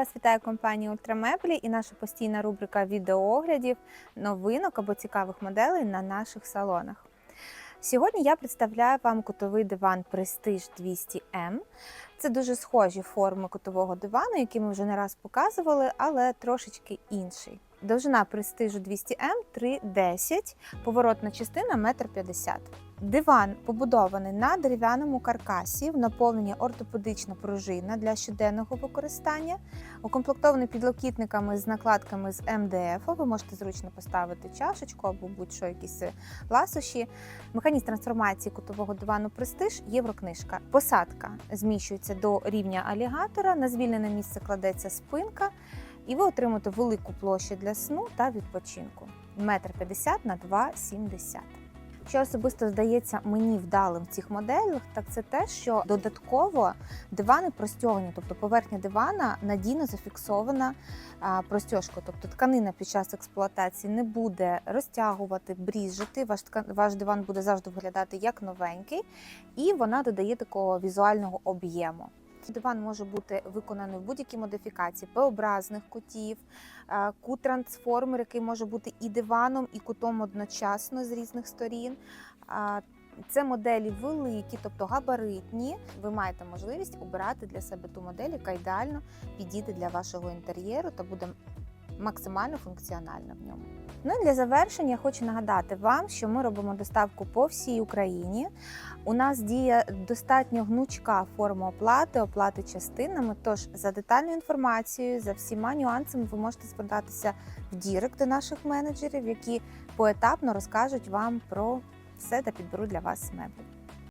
Вас вітає компанія Ультрамеблі і наша постійна рубрика відеооглядів, новинок або цікавих моделей на наших салонах. Сьогодні я представляю вам кутовий диван Prestige 200M. Це дуже схожі форми кутового дивану, які ми вже не раз показували, але трошечки інший. Довжина Prestige 200M 3,10, поворотна частина 1,50 м. Диван побудований на дерев'яному каркасі, в наповненні ортопедична пружина для щоденного використання, укомплектований підлокітниками з накладками з МДФ. Ви можете зручно поставити чашечку або будь-що якісь ласощі. Механізм трансформації кутового дивану Престиж Єврокнижка. Посадка зміщується до рівня алігатора. На звільнене місце кладеться спинка, і ви отримаєте велику площу для сну та відпочинку. Метр 50 на 2,70 що особисто здається мені вдалим в цих моделях, так це те, що додатково дивани простьогані, тобто поверхня дивана надійно зафіксована а, простьожкою. Тобто тканина під час експлуатації не буде розтягувати, бріжити. Ваш ткан- ваш диван буде завжди виглядати як новенький, і вона додає такого візуального об'єму. Диван може бути виконаний в будь-якій модифікації П-образних кутів, е, кут-трансформер, який може бути і диваном, і кутом одночасно з різних сторін. Це моделі великі, тобто габаритні. Ви маєте можливість обирати для себе ту модель, яка ідеально підійде для вашого інтер'єру та буде максимально функціональна в ньому. Ну і для завершення хочу нагадати вам, що ми робимо доставку по всій Україні. У нас діє достатньо гнучка форма оплати, оплати частинами. Тож за детальною інформацією, за всіма нюансами ви можете звертатися в Дірект до наших менеджерів, які поетапно розкажуть вам про все та підберуть для вас меблі.